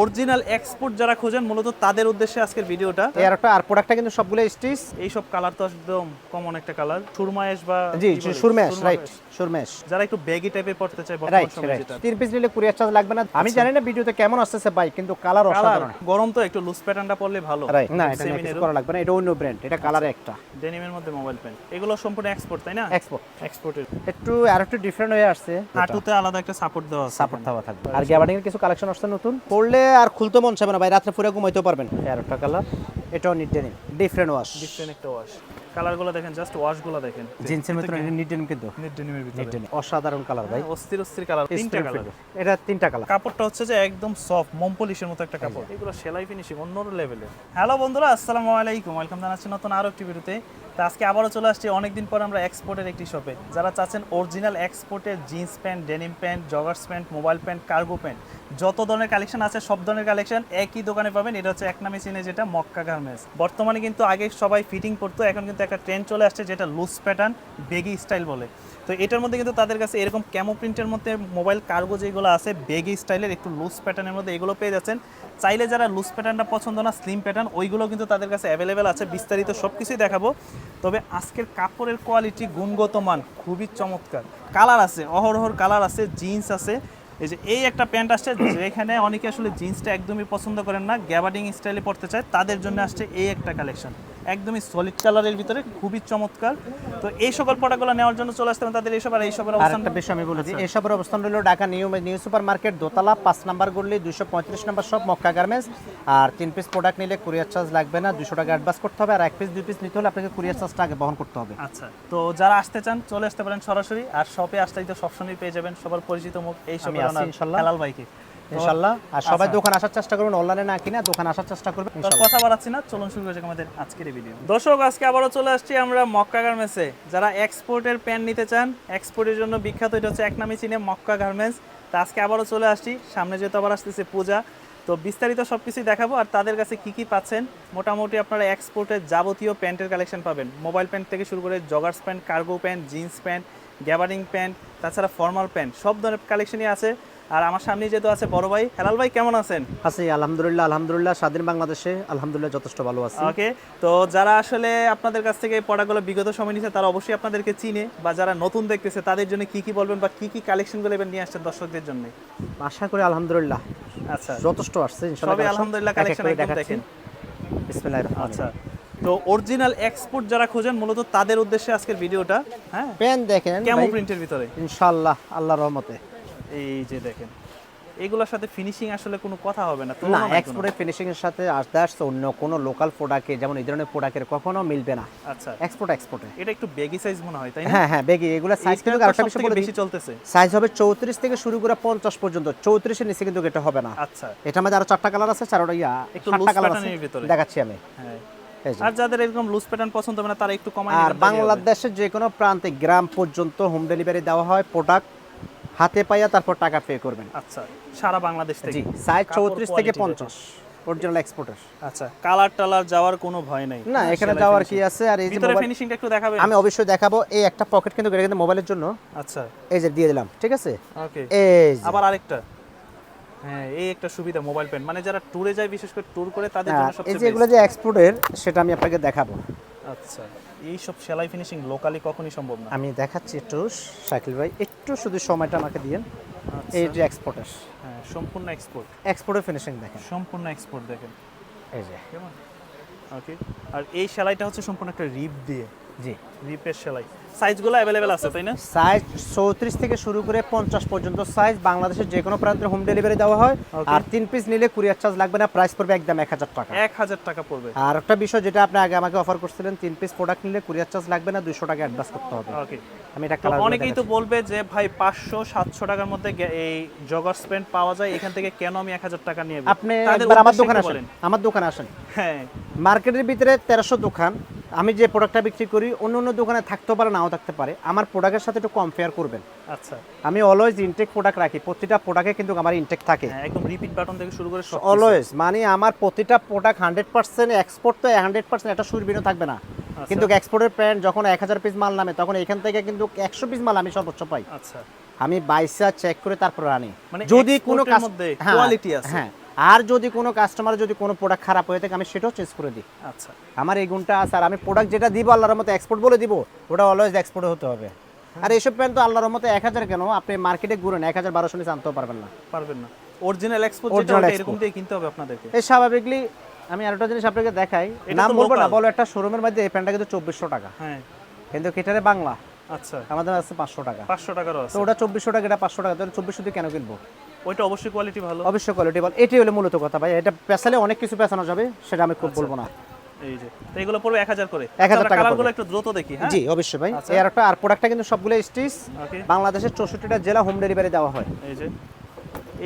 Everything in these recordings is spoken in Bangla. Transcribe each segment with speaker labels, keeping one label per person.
Speaker 1: অরিজিনাল এক্সপোর্ট যারা খোঁজেন মূলত তাদের উদ্দেশ্যে আজকের ভিডিওটা।
Speaker 2: এর একটা আর প্রোডাক্টটা কিন্তু সবগুলো স্টিচ
Speaker 1: এইসব কালার তো একদম কমন একটা কালার সুরমায়েশ বা
Speaker 2: জি সুরমেশ রাইট। সুরমেশ
Speaker 1: যারা একটু ব্যাগি টাইপের পড়তে চায় বর্তমান সময়ে যেটা।
Speaker 2: তিন পিস নিলে কুরিয়ার চার্জ লাগবে না। আমি জানি না ভিডিওতে কেমন আসতেছে ভাই কিন্তু কালার অসাধারণ।
Speaker 1: গরম তো একটু লুজ প্যাটার্নটা পরলে ভালো।
Speaker 2: না এটা কিছু করা লাগবে না এটা অন্য ব্র্যান্ড এটা কালার একটা।
Speaker 1: ডেনিমের মধ্যে মোবাইল পেন এগুলো সম্পূর্ণ এক্সপোর্ট তাই না?
Speaker 2: এক্সপোর্ট
Speaker 1: এক্সপোর্টের
Speaker 2: একটু আর একটু ডিফারেন্ট হয়ে আসছে।
Speaker 1: হাঁটুতে আলাদা একটা সাপোর্ট দেওয়া
Speaker 2: সাপোর্ট দেওয়া থাকবে। আর গ্যাবার্ডিং এর কিছু কালেকশন আসছে নতুন। পড়লে আর খুলতে মন চাবে না ভাই। রাত্রে পুরো ঘুমাইতেও পারবেন। একটা কালার এটাও knit denim different wash
Speaker 1: different একটা ওয়াশ কালারগুলো দেখেন জাস্ট ওয়াশগুলো দেখেন।
Speaker 2: জিন্সের মধ্যে নিট ডেনিম কিন্তু।
Speaker 1: নিট ডেনিমের ভিতরে।
Speaker 2: অসাধারণ কালার ভাই।
Speaker 1: অস্থির অস্থির কালার তিনটা কালার
Speaker 2: এটা তিনটা কালার
Speaker 1: কাপড়টা হচ্ছে যে একদম সফট মম পলিশের মতো একটা কাপড়। এগুলো সেলাই ফিনিশিং অন্য লেভেলের হ্যালো বন্ধুরা আসসালামু আলাইকুম। ওয়েলকাম জানাচ্ছি নতুন আরও একটি ভিডিওতে। তো আজকে আবারও চলে আসছি অনেকদিন পর আমরা এক্সপোর্টের একটি শপে যারা চাচ্ছেন অরিজিনাল এক্সপোর্টের jeans pant denim pant joggers pant mobile pant cargo pant যত ধরনের কালেকশন আছে, সব ধরনের কালেকশন একই দোকানে পাবেন। এটা হচ্ছে এক নামে চিনে যেটা মক্কা গার্মেন্টস। বর্তমানে কিন্তু আগে সবাই ফিটিং করতো, এখন কিন্তু একটা ট্রেন্ড চলে আসছে যেটা লুজ প্যাটার্ন বেগি স্টাইল বলে। তো এটার মধ্যে কিন্তু তাদের কাছে এরকম ক্যামো প্রিন্টের মধ্যে মোবাইল কার্গো যেগুলো আছে বেগি স্টাইলের একটু লুজ প্যাটার্নের মধ্যে এগুলো পেয়ে যাচ্ছেন। চাইলে যারা লুজ প্যাটার্নটা পছন্দ না স্লিম প্যাটার্ন ওইগুলো কিন্তু তাদের কাছে অ্যাভেলেবেল আছে। বিস্তারিত সব কিছুই দেখাবো। তবে আজকের কাপড়ের কোয়ালিটি গুণগত মান খুবই চমৎকার। কালার আছে অহরহর কালার আছে জিন্স আছে। এই যে এই একটা প্যান্ট আসছে যেখানে অনেকে আসলে জিন্সটা একদমই পছন্দ করেন না, গ্যাবার্ডিং স্টাইলে পড়তে চায়, তাদের জন্য আসছে এই একটা কালেকশন একদমই সলিড কালারের ভিতরে খুবই চমৎকার তো এই সকল প্রোডাক্টগুলো নেওয়ার জন্য চলে আসতে তাদের এইসব আর এইসবের
Speaker 2: আর
Speaker 1: অবস্থান
Speaker 2: একটা বিষয় আমি বলেছি
Speaker 1: আচ্ছা।
Speaker 2: এসবের অবস্থান রইল Dhaka new new super market দোতলা পাঁচ নাম্বার গলি দুইশো পঁয়ত্রিশ নাম্বার সব মক্কা গার্মেন্টস আর তিন পিস প্রোডাক্ট নিলে কুরিয়ার চার্জ লাগবে না দুশো টাকা অ্যাডভান্স করতে হবে আর এক পিস দুই পিস নিতে হলে আপনাকে কুরিয়ার চার্জটা আগে বহন করতে হবে
Speaker 1: আচ্ছা তো যারা আসতে চান চলে আসতে পারেন সরাসরি আর শপে আসতেই তো সবসময় পেয়ে যাবেন সবার পরিচিত মুখ এই
Speaker 2: আছি ইনশাল্লাহ।
Speaker 1: হেলাল ভাইকে তো
Speaker 2: ইনশাল্লাহ। আর সবাই
Speaker 1: আচ্ছা।
Speaker 2: দোকান আসার চেষ্টা করবেন অনলাইনে না কিনা দোকান আসার চেষ্টা করবেন।
Speaker 1: কথা বাড়াচ্ছি না চলুন শুরু করেছি আমাদের আজকের ভিডিও দর্শক আজকে আবারও চলে আসছি আমরা মক্কা গার্মেন্টসে। যারা এক্সপোর্টের প্যান্ট নিতে চান এক্সপোর্টের জন্য বিখ্যাত এটা হচ্ছে এক নামে চিনে মক্কা গার্মেন্টস। তা আজকে আবারও চলে আসছি সামনে যেহেতু আবার আসতেছে পূজা তো বিস্তারিত সব কিছুই দেখাবো আর তাদের কাছে কি কি পাচ্ছেন মোটামুটি আপনারা এক্সপোর্টের যাবতীয় প্যান্টের কালেকশন পাবেন। মোবাইল প্যান্ট থেকে শুরু করে joggers pant cargo pant jeans pant gabardine pant তাছাড়া ফর্মাল প্যান্ট সব ধরনের কালেকশনই আছে। আর আমার সামনে যেহেতু আছে বড় ভাই হেলাল ভাই কেমন আছেন?
Speaker 2: আছি আলহামদুলিল্লাহ আলহামদুলিল্লাহ স্বাধীন বাংলাদেশে আলহামদুলিল্লাহ যথেষ্ট ভালো আছে।
Speaker 1: ওকে তো যারা আসলে আপনাদের কাছ থেকে প্রোডাক্টগুলো বিগত সময় নিচ্ছে তারা অবশ্যই আপনাদেরকে চিনে বা যারা নতুন দেখতেছে তাদের জন্য কি কি বলবেন বা কি কি কালেকশনগুলো এবার নিয়ে আসছেন দর্শকদের জন্য?
Speaker 2: আশা করি আলহামদুলিল্লাহ।
Speaker 1: আচ্ছা।
Speaker 2: যথেষ্ট আসছে
Speaker 1: সবই। আলহামদুলিল্লাহ কালেকশন। দেখেন।
Speaker 2: বিসমিল্লাহির
Speaker 1: আচ্ছা তো অরিজিনাল এক্সপোর্ট যারা খোঁজেন মূলত তাদের উদ্দেশ্যে আজকের ভিডিওটা হ্যাঁ?
Speaker 2: পেন দেখেন
Speaker 1: কেমন প্রিন্টের ভিতরে?
Speaker 2: ইনশাআল্লাহ আল্লাহর রহমতে।
Speaker 1: এই যে দেখেন এগুলোর সাথে ফিনিশিং আসলে কোনো কথা হবে না
Speaker 2: না। এক্সপোর্টের ফিনিশিং এর সাথে আসতে আসতে অন্য কোনো লোকাল প্রোডাক্টে যেমন এই ধরনের প্রোডাক্টের কখনো মিলবে না।
Speaker 1: আচ্ছা।
Speaker 2: এক্সপোর্ট এক্সপোর্টে
Speaker 1: এটা একটু বেগি সাইজ মনে হয় তাই না?
Speaker 2: হ্যাঁ হ্যাঁ বেগি এগুলো সাইজ কিন্তু আরেকটা বিষয় বলে
Speaker 1: বেশি চলতেছে।
Speaker 2: সাইজ হবে চৌত্রিশ থেকে শুরু করে পঞ্চাশ পর্যন্ত চৌত্রিশের নিচে কিন্তু এটা হবে না।
Speaker 1: আচ্ছা।
Speaker 2: এটার মধ্যে আরও চারটা কালার আছে চারটা ইয়া
Speaker 1: একটু pattern এর ভিতরে।
Speaker 2: দেখাচ্ছি আমি।
Speaker 1: হ্যাঁ। আর যাদের এরকম লুজ প্যাটার্ন পছন্দ হবে না তারা একটু কমাই
Speaker 2: আর। বাংলাদেশের যে কোনো প্রান্তে গ্রাম পর্যন্ত হোম ডেলিভারি দেওয়া হয় প্রোডাক্ট হাতে পাইয়া তারপর টাকা পে করবেন।
Speaker 1: আচ্ছা সারা বাংলাদেশ থেকে?
Speaker 2: জি সাইজ চৌত্রিশ থেকে পঞ্চাশ অরিজিনাল এক্সপোর্টার
Speaker 1: আচ্ছা কালার টালার যাওয়ার কোনো ভয় নাই।
Speaker 2: না এখানে যাওয়ার কি আছে? আর এই যে
Speaker 1: ভিতরে ফিনিশিংটা একটু দেখাবেন?
Speaker 2: আমি অবশ্যই দেখাবো। এই একটা পকেট কিন্তু এটা কিন্তু মোবাইলের জন্য।
Speaker 1: আচ্ছা।
Speaker 2: এই যে দিয়ে দিলাম ঠিক আছে?
Speaker 1: ওকে
Speaker 2: এই।
Speaker 1: আবার আরেকটা। হ্যাঁ এই একটা সুবিধা মোবাইল পেন মানে যারা ট্যুরে যায় বিশেষ করে ট্যুর করে তাদের জন্য
Speaker 2: হ্যাঁ, এই যে এগুলো যে এক্সপোর্টের সেটা আমি আপনাকে দেখাবো।
Speaker 1: আচ্ছা। এই সব সেলাই ফিনিশিং লোকালি কখনই সম্ভব না।
Speaker 2: আমি দেখাচ্ছি একটু শাকিল ভাই একটু শুধু সময়টা আমাকে দিয়েন।
Speaker 1: আচ্ছা,
Speaker 2: এই যে এক্সপোর্টের
Speaker 1: হ্যাঁ সম্পূর্ণ এক্সপোর্ট
Speaker 2: এক্সপোর্টের ফিনিশিং দেখেন।
Speaker 1: সম্পূর্ণ এক্সপোর্ট দেখেন।
Speaker 2: এই যে।
Speaker 1: কেমন? ওকে আর এই সেলাইটা হচ্ছে সম্পূর্ণ একটা রিপ দিয়ে।
Speaker 2: জি।
Speaker 1: রিপের সেলাই। সাইজগুলো অ্যাভেলেবেল আছে তাই না?
Speaker 2: সাইজ চৌত্রিশ থেকে শুরু করে পঞ্চাশ পর্যন্ত সাইজ বাংলাদেশের যে কোনো প্রান্তে হোম ডেলিভারি দেওয়া হয়। আর তিন পিস নিলে কুরিয়ার চার্জ লাগবে না প্রাইস পড়বে একদম এক হাজার টাকা।
Speaker 1: এক হাজার টাকা পড়বে।
Speaker 2: আর একটা বিষয় যেটা আপনি আগে আমাকে অফার করছিলেন তিন পিস প্রোডাক্ট নিলে কুরিয়ার চার্জ লাগবে না দুশো টাকা অ্যাডভান্স করতে হবে।
Speaker 1: ওকে
Speaker 2: আমি এটা কালার
Speaker 1: অনেকেই তো বলবে যে ভাই পাঁচশো সাতশো টাকার মধ্যে এই জগার স্পেন্ড পাওয়া যায় এখান থেকে কেন আমি এক হাজার টাকা নিয়ে
Speaker 2: আপনি একবার আমার দোকানে আসেন আমার দোকানে আসেন।
Speaker 1: হ্যাঁ।
Speaker 2: মার্কেটের ভিতরে তেরোশো দোকান আমি যে প্রোডাক্টটা বিক্রি করি অন্য অন্য দোকানে থাকতে পারে নাও থাকতে পারে। আমার প্রোডাক্টের সাথে একটু কম্পেয়ার করবেন।
Speaker 1: আচ্ছা।
Speaker 2: আমি অলওয়েজ ইনটেক প্রোডাক্ট রাখি। প্রতিটা প্রোডাক্টে কিন্তু আমার ইনটেক থাকে।
Speaker 1: হ্যাঁ একদম রিপিট বাটন থেকে শুরু করে
Speaker 2: অলওয়েজ মানে আমার প্রতিটা প্রোডাক্ট হান্ড্রেড পার্সেন্ট এক্সপোর্ট তো হান্ড্রেড পার্সেন্ট একটা সুরবিনও থাকবে না।
Speaker 1: আচ্ছা।
Speaker 2: কিন্তু এক্সপোর্টের প্যান্ট যখন এক হাজার পিস মাল নামে তখন এখান থেকে কিন্তু একশো পিস মাল আমি সর্বোচ্চ পাই।
Speaker 1: আচ্ছা।
Speaker 2: আমি বাইসা চেক করে তারপর আনি।
Speaker 1: মানে
Speaker 2: যদি কোনো কাজ
Speaker 1: আছে।
Speaker 2: হ্যাঁ। আর যদি কোনো কাস্টমার যদি কোনো প্রোডাক্ট খারাপ হয়ে থাকে আমি সেটাও চেঞ্জ করে দিই।
Speaker 1: আচ্ছা।
Speaker 2: আমার এই গুণটা আছে। আর আমি প্রোডাক্ট যেটা দিব আল্লাহর মতো এক্সপোর্ট বলে দিব ওটা অলওয়েজ এক্সপোর্ট হতে হবে। আর এইসব প্যান্ট তো আল্লাহর মতো এক হাজার কেন? আপনি মার্কেটে ঘুরেন এক হাজার বারোশো নিচে আনতেও পারবেন না।
Speaker 1: পারবেন না। অরিজিনাল এক্সপোর্ট যেটা এরকম দিয়ে কিনতে হবে আপনাদেরকে।
Speaker 2: এই স্বাভাবিকলি আমি আরেকটা জিনিস আপনাকে দেখাই। নাম বলব না বলো একটা শোরুমের মধ্যে এই প্যান্টটা কিন্তু চব্বিশশো টাকা।
Speaker 1: হ্যাঁ।
Speaker 2: কিন্তু কেটারে বাংলা।
Speaker 1: আচ্ছা।
Speaker 2: আমাদের আছে পাঁচশো টাকা।
Speaker 1: পাঁচশো টাকারও
Speaker 2: তো
Speaker 1: আছে
Speaker 2: ওটা চব্বিশশো টাকা এটা পাঁচশো টাকা। তাহলে চব্বিশশো দিয়ে কেন কিনবো?
Speaker 1: ওইটা অবশ্যই কোয়ালিটি ভালো।
Speaker 2: অবশ্যই কোয়ালিটি ভালো। এটাই হলো মূলত কথা ভাই। এটা পেছালে অনেক কিছু পেছানো যাবে সেটা আমি খুব
Speaker 1: আচ্ছা।
Speaker 2: বলব না।
Speaker 1: এই যে তো এগুলো পড়বে এক হাজার করে।
Speaker 2: 1000 টাকা
Speaker 1: কালারগুলো একটু দ্রুত দেখি হ্যাঁ?
Speaker 2: জি অবশ্যই ভাই।
Speaker 1: আচ্ছা।
Speaker 2: এই আর একটা আর প্রোডাক্টটা কিন্তু সবগুলো স্টিচ
Speaker 1: ওকে
Speaker 2: বাংলাদেশের চৌষট্টিটা জেলা হোম ডেলিভারি দেওয়া হয়।
Speaker 1: এই যে।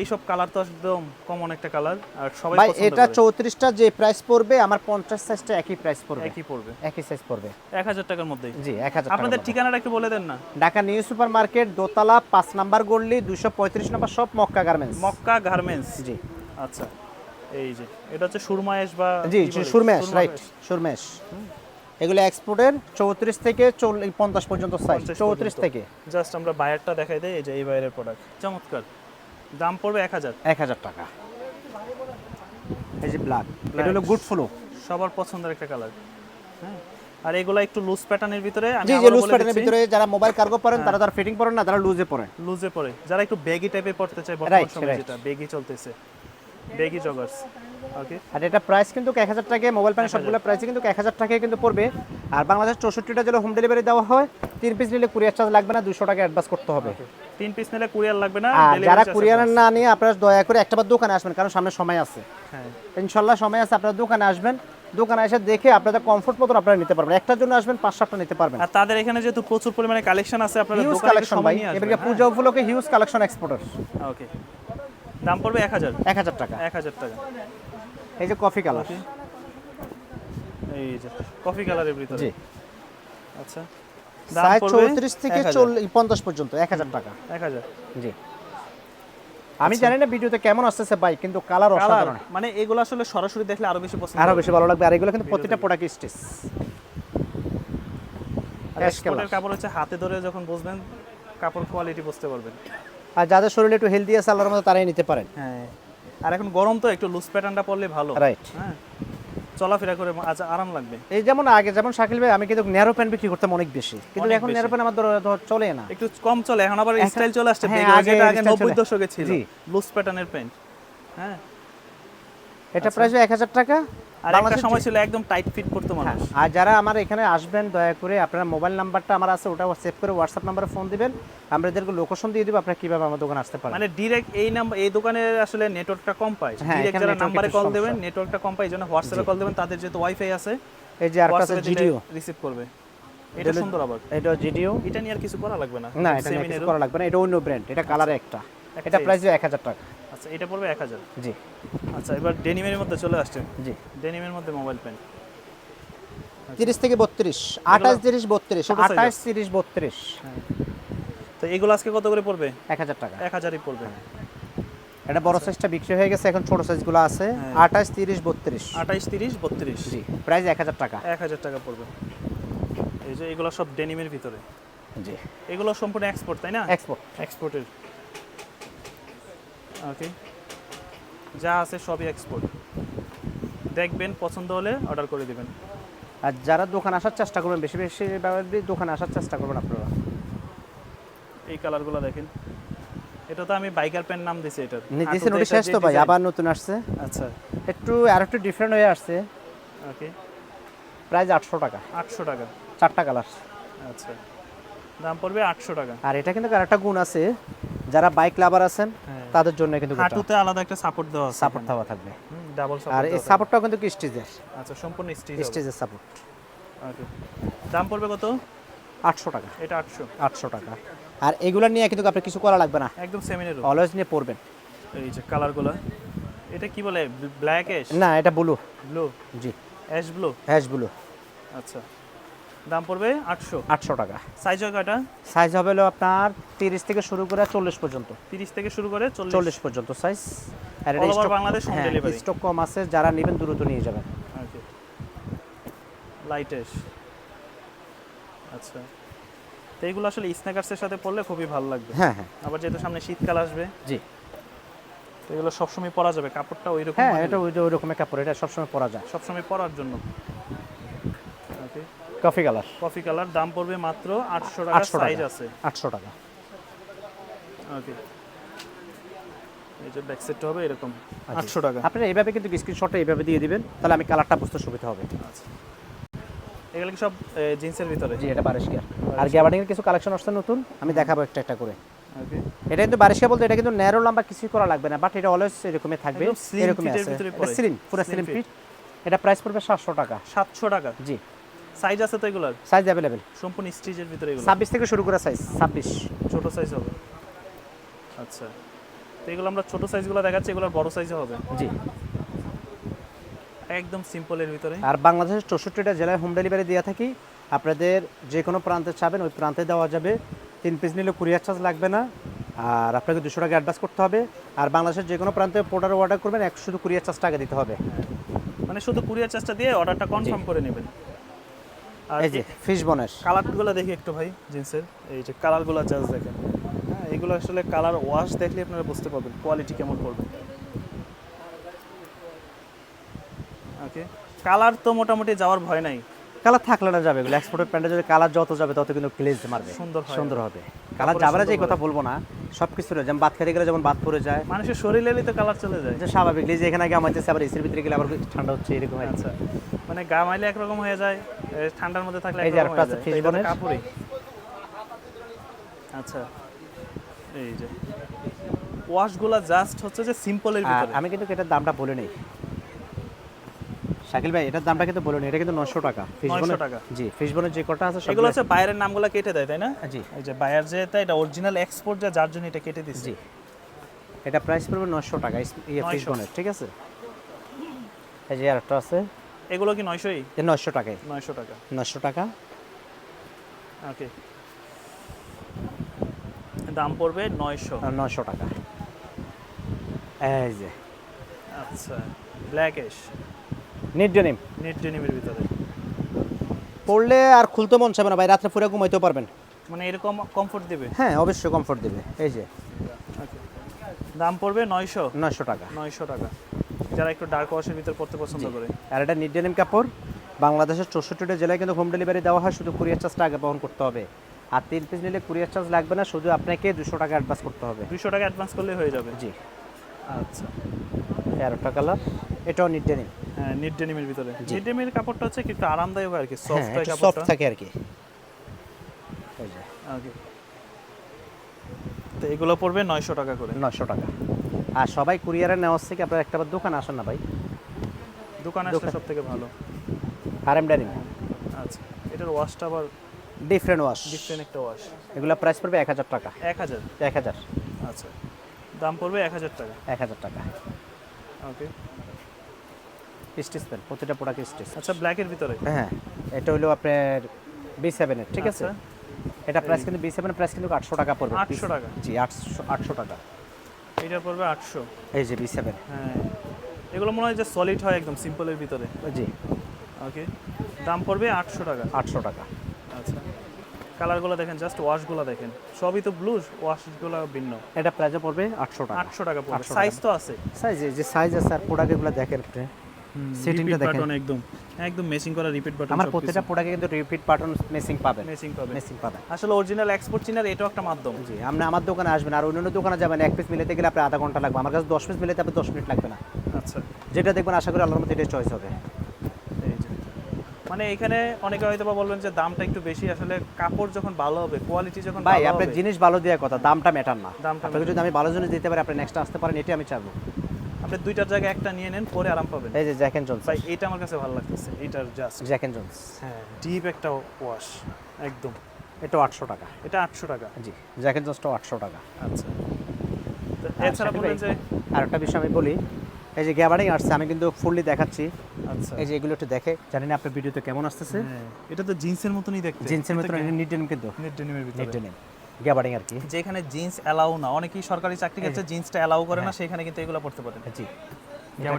Speaker 1: এইসব কালার তো একদম কমন একটা কালার আর সবাই
Speaker 2: ভাই এটা
Speaker 1: করে।
Speaker 2: চৌত্রিশটা যে প্রাইস পড়বে আমার পঞ্চাশ সাইজটা একই প্রাইস পড়বে।
Speaker 1: একই পড়বে।
Speaker 2: একই সাইজ পড়বে।
Speaker 1: এক হাজার টাকার মধ্যেই।
Speaker 2: জি এক হাজার টাকা
Speaker 1: আপনাদের ঠিকানাটা একটু বলে দেন না।
Speaker 2: ঢাকা নিউ সুপার মার্কেট দোতলা পাঁচ নাম্বার গল্লি দুশো পঁয়ত্রিশ নম্বর সব মক্কা গার্মেন্টস
Speaker 1: মক্কা গার্মেন্টস
Speaker 2: জি।
Speaker 1: আচ্ছা এই যে এটা হচ্ছে সুরমায়েশ বা
Speaker 2: জি সুরমেশ
Speaker 1: সুরমায়েশ।
Speaker 2: রাইট সুরমেশ এগুলো এক্সপোর্টের চৌত্রিশ থেকে চল্লিশ পঞ্চাশ পর্যন্ত সাইজ
Speaker 1: 50
Speaker 2: চৌত্রিশ থেকে।
Speaker 1: জাস্ট আমরা বায়ারটা দেখাই দেই এই যে এই বায়ারের প্রোডাক্ট চমৎকার। দাম পড়বে এক হাজার।
Speaker 2: এক হাজার টাকা। এই যে ব্ল্যাক এটা হলো গুড ফ্লো
Speaker 1: সবার পছন্দের একটা কালার হ্যাঁ? আর এগুলা একটু লুজ প্যাটার্নের ভিতরে আমি
Speaker 2: যে লুজ প্যাটার্নের ভিতরে যারা মোবাইল কার্গো পরেন তারা তার ফিটিং পরেন না তারা লুজে পরে
Speaker 1: লুজে পরে। যারা একটু বেগি টাইপের পড়তে চায় বর্তমান সময়ে যেটা বেগি চলতেছে। বেগি জগার্স ওকে
Speaker 2: আর এটা প্রাইস কিন্তু এক হাজার টাকায় মোবাইল প্যান সবগুলো প্রাইস কিন্তু এক হাজার টাকায় কিন্তু পড়বে। আর বাংলাদেশ চৌষট্টিটা জেলা হোম ডেলিভারি দেওয়া হয় তিন পিস নিলে কুরিয়ার চার্জ লাগবে না দুশো টাকা অ্যাডভান্স করতে হবে।
Speaker 1: তিন পিস নিলে কুরিয়ার লাগবে না
Speaker 2: আর যারা কুরিয়ার না নিয়ে আপনারা দয়া করে একটা বার দোকানে আসবেন কারণ সামনে সময় আছে।
Speaker 1: হ্যাঁ।
Speaker 2: ইনশাল্লাহ সময় আছে আপনারা দোকানে আসবেন। দোকানে এসে দেখে আপনাদের কমফোর্ট মতন আপনারা নিতে পারবেন। একটার জন্য আসবেন পাঁচ সাতটা নিতে পারবেন।
Speaker 1: আর তাদের এখানে যেহেতু প্রচুর পরিমাণে কালেকশন আছে আপনারা
Speaker 2: হিউজ কালেকশন ভাই। এবারে পূজা উপলক্ষে হিউজ কালেকশন এক্সপোর্টার
Speaker 1: ওকে দাম পড়বে এক হাজার।
Speaker 2: এক হাজার টাকা।
Speaker 1: এক হাজার টাকা।
Speaker 2: এই যে কফি কালার
Speaker 1: এই যে কফি কালারের ভিতরে।
Speaker 2: জি।
Speaker 1: আচ্ছা।
Speaker 2: সাইজ চৌত্রিশ থেকে
Speaker 1: 1000
Speaker 2: পঞ্চাশ পর্যন্ত এক হাজার টাকা।
Speaker 1: এক হাজার।
Speaker 2: জি। আমি জানি না ভিডিওতে কেমন আসতেছে কিন্তু কালার অসাধারণ।
Speaker 1: মানে এগুলো আসলে সরাসরি দেখলে আরও বেশি পছন্দ আরও
Speaker 2: বেশি ভালো লাগবে আর এগুলো কিন্তু প্রতিটা প্রোডাক্ট
Speaker 1: এক্সপোর্টের কাপড় হচ্ছে হাতে ধরে যখন বুঝবেন কাপড় কোয়ালিটি বুঝতে পারবেন।
Speaker 2: আর যাদের শরীরে একটু হেলদি আছে আল্লাহর মতো তারাই নিতে পারেন।
Speaker 1: হ্যাঁ। আর এখন গরম তো একটু লুজ প্যাটার্নটা পরলে ভালো।
Speaker 2: রাইট
Speaker 1: হ্যাঁ চলাফেরা করে আজ আরাম লাগবে।
Speaker 2: এই যেমন আগে যেমন শাকিল ভাই আমি কিন্তু ন্যারো প্যান্ট বিক্রি করতাম অনেক বেশি। কিন্তু এখন। ন্যারো প্যান্ট আমার ধর- চলে না।
Speaker 1: একটু কম চলে এখন আবার স্টাইল চলে আসছে
Speaker 2: হ্যাঁ,
Speaker 1: যেটা আগে
Speaker 2: style
Speaker 1: নব্বই
Speaker 2: চলে-
Speaker 1: দশকে ছিল লুজ প্যাটার্নের প্যান্ট হ্যাঁ।
Speaker 2: এটা প্রাইস এক হাজার টাকা।
Speaker 1: আর একটা সময় ছিল একদম টাইট ফিট করতো
Speaker 2: হ্যাঁ,
Speaker 1: মানুষ।
Speaker 2: আর যারা আমার এখানে আসবেন দয়া করে আপনারা মোবাইল নাম্বারটা আমার আছে ওটা সেভ করে হোয়াটসঅ্যাপ নাম্বারে ফোন দিবেন। আমরা এদেরকে লোকেশন দিয়ে দিব আপনারা কীভাবে আমার দোকানে আসতে পারেন
Speaker 1: মানে ডিরেক্ট এই নাম্বার এই দোকানে আসলে নেটওয়ার্কটা কম পায়।
Speaker 2: হ্যাঁ, এখানে
Speaker 1: যারা নাম্বারে কল। দেবেন নেটওয়ার্কটা কম পায় এই জন্য হোয়াটসঅ্যাপে কল দেবেন তাদের যেহেতু ওয়াইফাই আছে
Speaker 2: এই যে আছে
Speaker 1: হোয়াটসঅ্যাপে
Speaker 2: জিডিও
Speaker 1: রিসিভ করবে। এটা সুন্দর আবার।
Speaker 2: এটা জিডিও
Speaker 1: এটা নিয়ে আর কিছু করা লাগবে না।
Speaker 2: না এটা নিয়ে কিছু করা লাগবে না এটা অন্য ব্র্যান্ড এটা কালারে একটা। এটা প্রাইস এক হাজার টাকা।
Speaker 1: আচ্ছা এটা পড়বে এক হাজার?
Speaker 2: জি।
Speaker 1: আচ্ছা এবার ডেনিমের মধ্যে চলে আসছে?
Speaker 2: জি।
Speaker 1: ডেনিমের মধ্যে মোবাইল পেন।
Speaker 2: তিরিশ থেকে বত্রিশ আঠাশ তিরিশ বত্রিশ আঠাশ তিরিশ বত্রিশ।
Speaker 1: তো এগুলো আজকে কত করে পড়বে?
Speaker 2: এক হাজার টাকা।
Speaker 1: এক হাজারই পড়বে।
Speaker 2: এটা বড় সাইজটা বিক্রি হয়ে গেছে এখন ছোট সাইজগুলো আছে।
Speaker 1: হ্যাঁ।
Speaker 2: আঠাশ তিরিশ বত্রিশ।
Speaker 1: আঠাশ তিরিশ বত্রিশ।
Speaker 2: জি প্রাইস এক হাজার টাকা।
Speaker 1: এক হাজার টাকা পড়বে। এই যে এগুলো সব ডেনিমের ভিতরে।
Speaker 2: জি।
Speaker 1: এগুলো সম্পূর্ণ এক্সপোর্ট তাই না?
Speaker 2: এক্সপোর্ট
Speaker 1: এক্সপোর্টের ওকে যা আছে সবই এক্সপোর্ট দেখবেন পছন্দ হলে অর্ডার করে দিবেন।
Speaker 2: আর যারা দোকান আসার চেষ্টা করবেন বেশি বেশি দোকানে আসার চেষ্টা করবেন আপনারা।
Speaker 1: এই কালারগুলো দেখেন। এটা তো আমি বাইকার প্যান্ট নাম দিছি এটা
Speaker 2: দিয়েছেন
Speaker 1: হাঁটুতে
Speaker 2: ওটা শেষ তো ভাই আবার নতুন আসছে।
Speaker 1: আচ্ছা।
Speaker 2: একটু আর একটু ডিফারেন্ট হয়ে আসছে।
Speaker 1: ওকে
Speaker 2: প্রাইস আটশো টাকা।
Speaker 1: আটশো টাকা।
Speaker 2: চারটা কালার
Speaker 1: আচ্ছা। দাম পড়বে আটশো টাকা।
Speaker 2: আর এটা কিন্তু আরেকটা গুণ আছে। যারা বাইক লাভার আছেন
Speaker 1: হ্যাঁ।
Speaker 2: তাদের জন্য কিন্তু
Speaker 1: হাঁটুতে আলাদা একটা সাপোর্ট দেওয়া আছে
Speaker 2: সাপোর্ট দেওয়া থাকবে।
Speaker 1: ডাবল সাপোর্ট
Speaker 2: আর এই
Speaker 1: সাপোর্ট
Speaker 2: সাপোর্টটাও কিন্তু কি স্টিজের।
Speaker 1: আচ্ছা সম্পূর্ণ স্টিচ
Speaker 2: স্টিজের সাপোর্ট
Speaker 1: ওকে দাম পড়বে কত?
Speaker 2: আটশো টাকা।
Speaker 1: এটা আটশো।
Speaker 2: আটশো টাকা। আর এগুলো নিয়ে কিন্তু আপনার কিছু করা লাগবে না।
Speaker 1: একদম সেমিনেরও
Speaker 2: অলওয়েজ নিয়ে পড়বেন
Speaker 1: এই যে কালারগুলো এটা কি বলে? ব্ল্যাক অ্যাশ
Speaker 2: না এটা ব্লু
Speaker 1: ব্লু
Speaker 2: জি।
Speaker 1: অ্যাশ ব্লু
Speaker 2: হ্যাশ ব্লু
Speaker 1: আচ্ছা। দাম পড়বে আটশো।
Speaker 2: আটশো টাকা।
Speaker 1: সাইজ হয় কয়টা?
Speaker 2: সাইজ হবে হলো আপনার তিরিশ থেকে শুরু করে চল্লিশ পর্যন্ত।
Speaker 1: তিরিশ থেকে শুরু করে চল্লিশ।
Speaker 2: পর্যন্ত সাইজ আর
Speaker 1: All over বাংলাদেশ।
Speaker 2: স্টক কম আছে যারা নেবেন দ্রুত নিয়ে যাবেন।
Speaker 1: ওকে লাইট অ্যাশ আচ্ছা। তো এইগুলো আসলে স্ন্যাকার্সের সাথে পড়লে খুবই ভালো লাগবে।
Speaker 2: হ্যাঁ হ্যাঁ।
Speaker 1: আবার যেহেতু সামনে শীতকাল আসবে।
Speaker 2: জি।
Speaker 1: তো এগুলো সবসময় পরা যাবে। কাপড়টা ওই রকম
Speaker 2: হ্যাঁ এটা ওই ওই রকমের কাপড় এটা সবসময় পরা যায়।
Speaker 1: সবসময় পরার জন্য। Okay
Speaker 2: coffee colour
Speaker 1: coffee colour দাম পড়বে মাত্র
Speaker 2: 800 টাকা।
Speaker 1: সাইজ আছে।
Speaker 2: আটশো টাকা।
Speaker 1: ওকে এই যে ব্যাক সেটটা হবে এরকম
Speaker 2: আচ্ছা।
Speaker 1: আটশো টাকা।
Speaker 2: আপনারা এইভাবে কিন্তু স্ক্রিনশটটা এইভাবে দিয়ে দিবেন তাহলে আমি কালারটা বুঝতে সুবিধা হবে।
Speaker 1: আচ্ছা। এগুলো কি সব জিন্সের ভিতরে?
Speaker 2: জি এটা বারিশকার আর গ্যাবার্ডিং এর কিছু কালেকশন আসছে নতুন আমি দেখাবো একটা একটা করে।
Speaker 1: ওকে
Speaker 2: এটা কিন্তু বারিশকা বলতে এটা কিন্তু ন্যারো লম্বা কিছুই করা লাগবে না বাট এটা অলওয়েজ এরকমই থাকবে এরকমই আছে। এটা। স্লিম পুরো স্লিম ফিট এটা প্রাইস পড়বে সাতশো টাকা।
Speaker 1: সাতশো টাকা।
Speaker 2: জি।
Speaker 1: সাইজ আছে তো এগুলোর?
Speaker 2: সাইজ অ্যাভেলেবেল
Speaker 1: সম্পূর্ণ স্টিচের ভিতরে এগুলো?
Speaker 2: ছাব্বিশ থেকে শুরু করে সাইজ ছাব্বিশ।
Speaker 1: ছোট সাইজ হবে। আচ্ছা। তো এগুলো আমরা ছোট সাইজগুলো দেখাচ্ছি এগুলো বড় সাইজে হবে?
Speaker 2: জি।
Speaker 1: একদম সিম্পলের ভিতরে।
Speaker 2: আর বাংলাদেশের চৌষট্টিটা জেলায় হোম ডেলিভারি দেওয়া থাকি আপনাদের যে কোনো প্রান্তে চাবেন ওই প্রান্তে দেওয়া যাবে। তিন পিস নিলে কুরিয়ার চার্জ লাগবে না আর আপনাকে দুশো টাকা অ্যাডভান্স করতে হবে। আর বাংলাদেশের যে কোনো প্রান্তে পোর্টার অর্ডার করবেন এক শুধু কুরিয়ার চার্জ টাকা দিতে হবে।
Speaker 1: মানে শুধু কুরিয়ার চার্জটা দিয়ে অর্ডারটা কনফার্ম করে নেবেন।
Speaker 2: এই যে ফিশ বনের
Speaker 1: কালারগুলো দেখি একটু ভাই জিন্সের। এই যে কালারগুলো জাস্ট দেখেন। হ্যাঁ এগুলো আসলে কালার ওয়াশ দেখলে আপনারা বুঝতে পারবেন কোয়ালিটি কেমন পড়বে। ওকে কালার তো মোটামুটি যাওয়ার ভয় নাই।
Speaker 2: কালার থাকলে না যাবে এগুলো। এক্সপোর্টের প্যান্টে যদি কালার যত যাবে তত কিন্তু গ্লেজ মারবে।
Speaker 1: সুন্দর
Speaker 2: সুন্দর হবে। কালার যাবে না যে কথা বলব না। সব কিছু যেমন বাদ খেতে গেলে যেমন বাদ পড়ে যায়।
Speaker 1: মানুষের শরীরেরই তো কালার চলে যায়।
Speaker 2: যে স্বাভাবিক যে এখানে আগে আমাইতেছে আবার এসির ভিতরে গেলে আবার ঠান্ডা হচ্ছে এরকম।
Speaker 1: আচ্ছা। মানে গা মাইলে একরকম হয়ে যায়। ঠান্ডার মধ্যে থাকলে
Speaker 2: এই যে আরেকটা আছে
Speaker 1: তো
Speaker 2: ফিশবনের।
Speaker 1: কাপড়ই আচ্ছা। এই যে। ওয়াশগুলা জাস্ট হচ্ছে যে সিম্পলের ভিতরে।
Speaker 2: আমি কিন্তু এটার দামটা বলে নেই। শাকিল ভাই এটার দামটা কিন্তু বলে নেই। এটা কিন্তু নশো টাকা। ফিশবনের
Speaker 1: টাকা।
Speaker 2: জি ফিশবনের যে কটা আছে
Speaker 1: এগুলো হচ্ছে বাইরের নামগুলো কেটে দেয় তাই না?
Speaker 2: জি।
Speaker 1: এই যে বায়ার যে তাই এটা অরিজিনাল এক্সপোর্ট যা যার জন্য এটা কেটে দিচ্ছে
Speaker 2: জি। এটা প্রাইস পড়বে নশো টাকা ইস- ইয়ে
Speaker 1: 900
Speaker 2: ফিশবনের ঠিক আছে? এই যে আরেকটা আছে।
Speaker 1: এগুলো কি নয়শোই?
Speaker 2: নশো টাকায়।
Speaker 1: নয়শো টাকা।
Speaker 2: নশো টাকা।
Speaker 1: ওকে। দাম পড়বে নয়শো।
Speaker 2: নশো টাকা। এই যে।
Speaker 1: আচ্ছা ব্ল্যাক এশ
Speaker 2: নিট ডেনিম।
Speaker 1: নেট ডেনিমের ভিতরে।
Speaker 2: পড়লে আর খুলতে মন চাবে না ভাই রাত্রে পুরো ঘুমাইতেও পারবেন।
Speaker 1: মানে এরকম কমফোর্ট দেবে?
Speaker 2: হ্যাঁ অবশ্যই কমফোর্ট দেবে। এই যে।
Speaker 1: দাম পড়বে নয়শো?
Speaker 2: নশো টাকা।
Speaker 1: নয়শো টাকা। যারা একটু ডার্ক ওয়াশের ভিতর পড়তে পছন্দ করে।
Speaker 2: আর এটা নিট ডেনিম কাপড় বাংলাদেশের চৌষট্টিটা জেলায় কিন্তু হোম ডেলিভারি দেওয়া হয় শুধু কুরিয়ার চার্জটা আগে বহন করতে হবে। আর তিন পিস নিলে কুরিয়ার চার্জ লাগবে না শুধু আপনাকে দুশো টাকা অ্যাডভান্স করতে হবে।
Speaker 1: দুশো টাকা অ্যাডভান্স করলে হয়ে যাবে।
Speaker 2: জি।
Speaker 1: আচ্ছা।
Speaker 2: তেরোটা কালার এটাও নিট ডেনিম।
Speaker 1: হ্যাঁ নিট ডেনিমের ভিতরে। নিট ডেনিমের কাপড়টা হচ্ছে একটু আরামদায়ক আর কি সফট হয়
Speaker 2: সফট থাকে আর কি।
Speaker 1: ওকে তো এগুলো পড়বে নয়শো টাকা করে।
Speaker 2: নয়শো টাকা। আর সবাই কুরিয়ারে নেওয়ার থেকে আপনার একটা দোকানে আসেন না ভাই?
Speaker 1: দোকানে আসলে সব থেকে ভালো।
Speaker 2: আর এম ডেনিম
Speaker 1: আচ্ছা এটার ওয়াশটা আবার
Speaker 2: ডিফারেন্ট ওয়াশ
Speaker 1: ডিফারেন্ট একটা ওয়াশ
Speaker 2: এগুলো প্রাইস পড়বে এক হাজার টাকা।
Speaker 1: এক হাজার?
Speaker 2: এক হাজার।
Speaker 1: আচ্ছা দাম পড়বে এক হাজার টাকা।
Speaker 2: এক হাজার টাকা।
Speaker 1: ওকে।
Speaker 2: স্টিচ পেন প্রতিটা প্রোডাক্ট স্টিচ
Speaker 1: আচ্ছা ব্ল্যাকের ভিতরে?
Speaker 2: হ্যাঁ এটা হলো আপনার বি সেভেনের ঠিক আছে?
Speaker 1: আচ্ছা।
Speaker 2: এটা প্রাইস কিন্তু বি সেভেনের প্রাইস কিন্তু আটশো টাকা পড়বে।
Speaker 1: 800 টাকা?
Speaker 2: জি আটশো আটশো টাকা।
Speaker 1: এটা পড়বে আটশো।
Speaker 2: এই যে বি সেভেন
Speaker 1: হ্যাঁ। এগুলো মনে হয় যে সলিড হয় একদম সিম্পলের ভিতরে।
Speaker 2: জি।
Speaker 1: ওকে দাম পড়বে আটশো টাকা।
Speaker 2: আটশো টাকা।
Speaker 1: আচ্ছা। কালারগুলো দেখেন জাস্ট ওয়াশগুলো দেখেন। সবই তো ব্লু ওয়াশগুলো ভিন্ন।
Speaker 2: এটা প্রাইসে পড়বে আটশো টাকা।
Speaker 1: আটশো টাকা পড়বে। সাইজ তো আছে।
Speaker 2: সাইজ যে সাইজ আছে আর প্রোডাক্টগুলো দেখেন আপনি সেটিংটা দেখেন।
Speaker 1: একদম। একদম মেসিং করা রিপিট বাটন
Speaker 2: আমার প্রত্যেকটা প্রোডাক্টে কিন্তু রিপিট বাটন মেসিং পাবেন।
Speaker 1: মেসিং পাবে
Speaker 2: মেসিং পাবেন।
Speaker 1: আসলে অরিজিনাল এক্সপোর্ট চিনার এটাও একটা মাধ্যম।
Speaker 2: জি আপনি আমার দোকানে আসবেন আর অন্যান্য দোকানে যাবেন এক পিস মিলাতে গেলে আপনার আধা ঘণ্টা লাগবে। আমার কাছে দশ পিস মিলাতে আপনার দশ মিনিট লাগবে না।
Speaker 1: আচ্ছা।
Speaker 2: যেটা দেখবেন আশা করি আল্লাহর মধ্যে এটাই চয়েস হবে।
Speaker 1: মানে এখানে অনেকে হয়তো বলবেন যে দামটা একটু বেশি আসলে কাপড় যখন ভালো হবে কোয়ালিটি যখন
Speaker 2: ভাই আপনার জিনিস ভালো দেওয়ার কথা দামটা ম্যাটার না।
Speaker 1: দামটা
Speaker 2: যদি আমি ভালো জিনিস দিতে পারি আপনি নেক্সট আসতে পারেন এটাই আমি চাবো
Speaker 1: আপনি দুইটার জায়গায় একটা নিয়ে নেন পরে আরাম পাবেন।
Speaker 2: এই যে জ্যাক এন্ড জোন্স
Speaker 1: ভাই এটা আমার কাছে ভালো লাগতেছে এটার জাস্ট
Speaker 2: জ্যাক এন্ড জোন্স
Speaker 1: হ্যাঁ ডিপ একটা ওয়াশ একদম।
Speaker 2: এটা আটশো টাকা।
Speaker 1: এটা আটশো টাকা।
Speaker 2: জি জ্যাক এন্ড জোন্সটাও আটশো টাকা।
Speaker 1: আচ্ছা। তো
Speaker 2: আর
Speaker 1: এছাড়া বলবেন যে
Speaker 2: ভাই, আর একটা বিষয় আমি বলি এই যে গ্যাবারিং আসছে আমি কিন্তু ফুললি দেখাচ্ছি।
Speaker 1: আচ্ছা।
Speaker 2: এই যে এগুলো একটু দেখে জানি না আপনার ভিডিওতে কেমন আসতেছে।
Speaker 1: হ্যাঁ, এটা তো জিন্সের মতনই দেখতে।
Speaker 2: জিন্সের মতো নিট ডেনিম কিন্তু।
Speaker 1: নেট ডেনিমের ভিতরে।
Speaker 2: নিট ডেনিম গ্যাবারিং আর কি।
Speaker 1: যেখানে জিন্স অ্যালাউ না অনেকেই সরকারি চাকরি ক্ষেত্রে জিন্সটা অ্যালাউ করে
Speaker 2: হ্যাঁ।
Speaker 1: না সেখানে কিন্তু এগুলো পড়তে পারেন
Speaker 2: জি।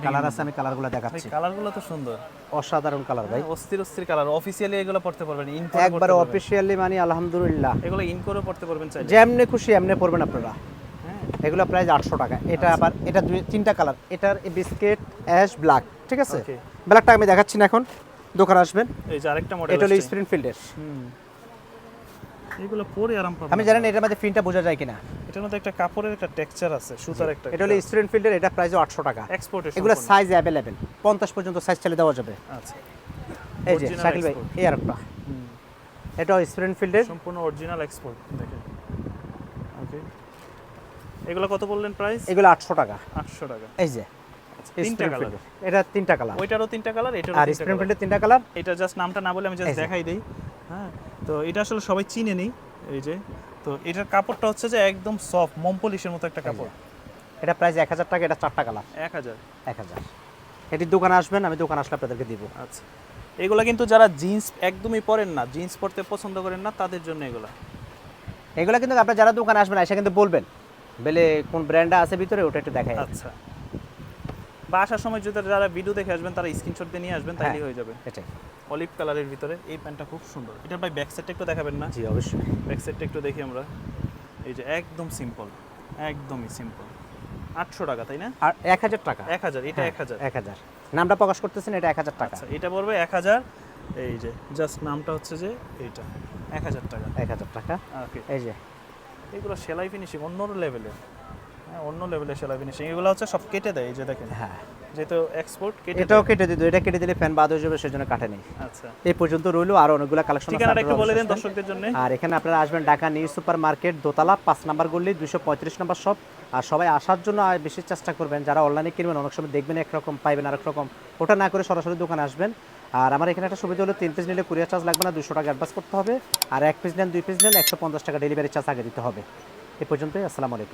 Speaker 2: কালার আছে আমি কালারগুলো দেখাচ্ছি।
Speaker 1: কালারগুলো তো সুন্দর।
Speaker 2: অসাধারণ কালার ভাই।
Speaker 1: অস্থির অস্থির কালার অফিসিয়ালি এগুলো পড়তে পারবেন ইন
Speaker 2: একবারে অফিসিয়ালি মানে আলহামদুলিল্লাহ।
Speaker 1: এগুলো ইন করে পড়তে পারবেন চাইলে।
Speaker 2: যেমনে খুশি এমনি পড়বেন আপনারা।
Speaker 1: হ্যাঁ।
Speaker 2: এগুলো প্রাইস আটশো টাকা। এটা আবার এটা দুই তিনটা কালার এটার বিস্কিট অ্যাশ ব্ল্যাক ঠিক আছে? ব্ল্যাকটা আমি দেখাচ্ছি না এখন। দোকান আসবেন।
Speaker 1: এই যে আরেকটা মডেল
Speaker 2: এটা হলো স্প্রিন ফিল্ডের
Speaker 1: হুম। এগুলো পরে আরাম পাবেন
Speaker 2: আমি জানেন এটার মধ্যে প্রিন্টটা বোঝা যায় কিনা।
Speaker 1: এটার মধ্যে একটা কাপড়ের একটা টেক্সচার আছে সুতার একটা
Speaker 2: এটা হলো স্প্রিন ফিল্ডের এটা প্রাইস আটশো টাকা।
Speaker 1: এক্সপোর্টের
Speaker 2: এগুলো সাইজ অ্যাভেলেবেল পঞ্চাশ পর্যন্ত সাইজ চালিয়ে দেওয়া যাবে।
Speaker 1: আচ্ছা।
Speaker 2: এই যে শাকিল ভাই এই আর একটা। এটাও স্প্রিন ফিল্ডের
Speaker 1: সম্পূর্ণ অরিজিনাল এক্সপোর্ট দেখেন। ওকে এগুলো কত বললেন প্রাইস
Speaker 2: এগুলো আটশো টাকা।
Speaker 1: আটশো টাকা।
Speaker 2: এই যে
Speaker 1: আচ্ছা,
Speaker 2: এটা তিনটা কালার
Speaker 1: ওইটারও তিনটা কালার এটারও
Speaker 2: আর ফিল্ডের তিনটা কালার
Speaker 1: এটা জাস্ট নামটা না বলে আমি জাস্ট দেখাই দেই। হ্যাঁ। তো এটা আসলে সবাই চিনে নেই এই যে। তো এটার কাপড়টা হচ্ছে যে একদম সফট মোম পলিশের মতো একটা কাপড়।
Speaker 2: এটা প্রাইস এক হাজার টাকা এটা চারটা কালার।
Speaker 1: এক হাজার।
Speaker 2: এক হাজার। এটির দোকানে আসবেন আমি দোকানে আসলে আপনাদেরকে দিব।
Speaker 1: আচ্ছা। এগুলো কিন্তু যারা জিন্স একদমই পরেন না জিন্স পরতে পছন্দ করেন না তাদের জন্য এগুলো।
Speaker 2: এগুলো কিন্তু আপনারা যারা দোকানে আসবেন এসে কিন্তু বলবেন। বলে কোন ব্র্যান্ডটা আছে ভিতরে ওটা একটু দেখাই।
Speaker 1: আচ্ছা। বা আসার সময় যদি যারা ভিডিও দেখে আসবেন তারা স্ক্রিনশট দিয়ে নিয়ে আসবেন তাহলেই
Speaker 2: হ্যাঁ।
Speaker 1: হয়ে যাবে।
Speaker 2: এটাই।
Speaker 1: অলিভ কালারের ভিতরে এই প্যান্টটা খুব সুন্দর। এটা ভাই ব্যাক সাইডটা একটু দেখাবেন না?
Speaker 2: জি অবশ্যই।
Speaker 1: ব্যাক সাইডটা একটু দেখি আমরা। এই যে একদম সিম্পল একদমই সিম্পল আটশো টাকা তাই না?
Speaker 2: আর এক হাজার টাকা।
Speaker 1: এক হাজার এটা
Speaker 2: হ্যাঁ,
Speaker 1: এক হাজার।
Speaker 2: এক হাজার। নামটা প্রকাশ করতেছেন এটা এক হাজার টাকা।
Speaker 1: আচ্ছা এটা পড়বে এক হাজার। এই যে জাস্ট নামটা হচ্ছে যে এইটা এক হাজার টাকা।
Speaker 2: এক হাজার টাকা।
Speaker 1: ওকে
Speaker 2: এই যে।
Speaker 1: এগুলো সেলাই ফিনিশিং অন্য লেভেলের হ্যাঁ অন্য লেভেলের সেলাই ফিনিশিং এগুলো হচ্ছে সব কেটে দেয় এই যে দেখেন।
Speaker 2: হ্যাঁ।
Speaker 1: যেহেতু এক্সপোর্ট কেটে
Speaker 2: এটাও কেটে দিত এটা কেটে দিলে ফ্যান বাদ হয়ে যাবে সেজন্য কাটে নেই
Speaker 1: আচ্ছা।
Speaker 2: এই পর্যন্ত রইল আর অনেকগুলো কালেকশন
Speaker 1: ঠিকানাটা একটু বলে দেন দর্শকদের জন্য।
Speaker 2: আর এখানে আপনারা আসবেন ঢাকা নিউ সুপার মার্কেট দোতলা পাঁচ নাম্বার গল্লি দুশো পঁয়ত্রিশ নাম্বার শপ আর সবাই আসার জন্য আর বেশি চেষ্টা করবেন। যারা অনলাইনে কিনবেন অনেক সময় দেখবেন একরকম পাইবেন আরেক রকম। ওটা না করে সরাসরি দোকানে আসবেন। আর আমার এখানে একটা সুবিধা হলো তিন পিস নিলে কুরিয়ার চার্জ লাগবে না দুশো টাকা অ্যাডভান্স করতে হবে। আর এক পিস নেন দুই পিস নেন একশো পঞ্চাশ টাকা ডেলিভারি চার্জ আগে দিতে হবে। এ পর্যন্তই আসসালামু আলাইকুম।